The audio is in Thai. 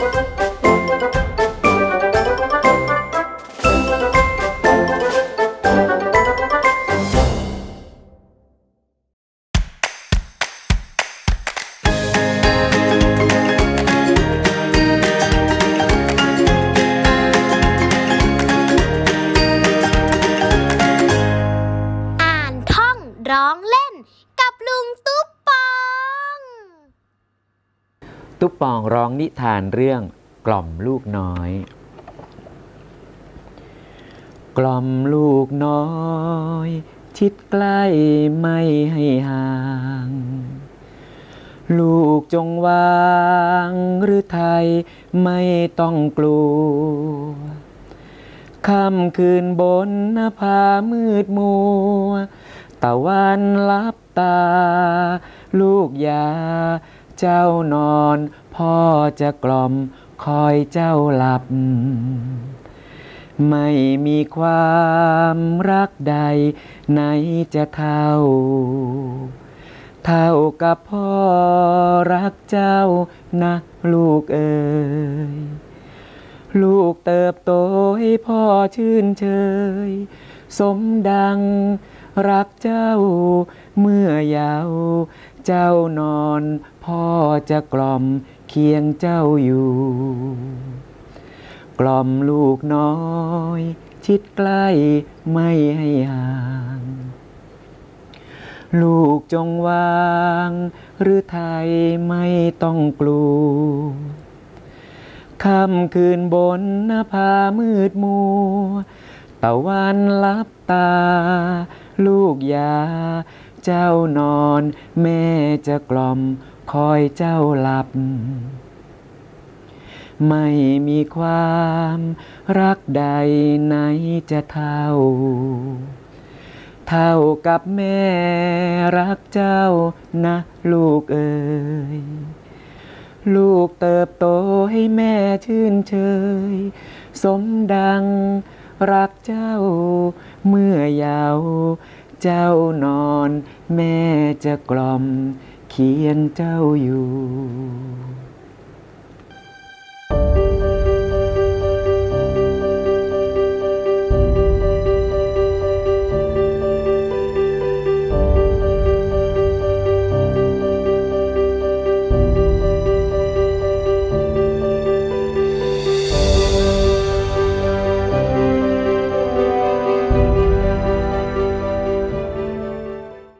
อ่ ตุ๊ปองร้องนิทานเรื่องกล่อมลูกน้อย กล่อมลูกน้อย ชิดใกล้ไม่ให้ห่าง ลูกจงวางหรือไทยไม่ต้องกลัวค่ำคืนบนหน้าผามืดมัวตะวันลับตา ลูกอยา เจ้านอน พ่อจะกล่อมคอยเจ้าหลับ ไม่มีความรักใดไหนจะเท่า เท่ากับพ่อรักเจ้านะลูกเอ๋ยลูกเติบโตให้พ่อชื่นเชย สมดัง รักเจ้า เมื่อยาวเจ้านอน พ่อจะกล่อมเคียงเจ้าอยู่ กล่อมลูกน้อย ชิดใกล้ไม่ให้ห่างลูกจงวาง หรือไทยไม่ต้องกลัวค่ำคืนบนหน้าผามืดมัว ตะวันลับตา ลูกยา เจ้านอน แม่จะกล่อม คอยเจ้าหลับ ไม่มีความ รักใดไหนจะเท่า เท่ากับแม่รักเจ้านะลูกเอ๋ยลูกเติบโตให้แม่ชื่นเชย สมดัง รักเจ้า เมื่อเยาวเจ้านอน แม่จะกล่อมเคียงเจ้าอยู่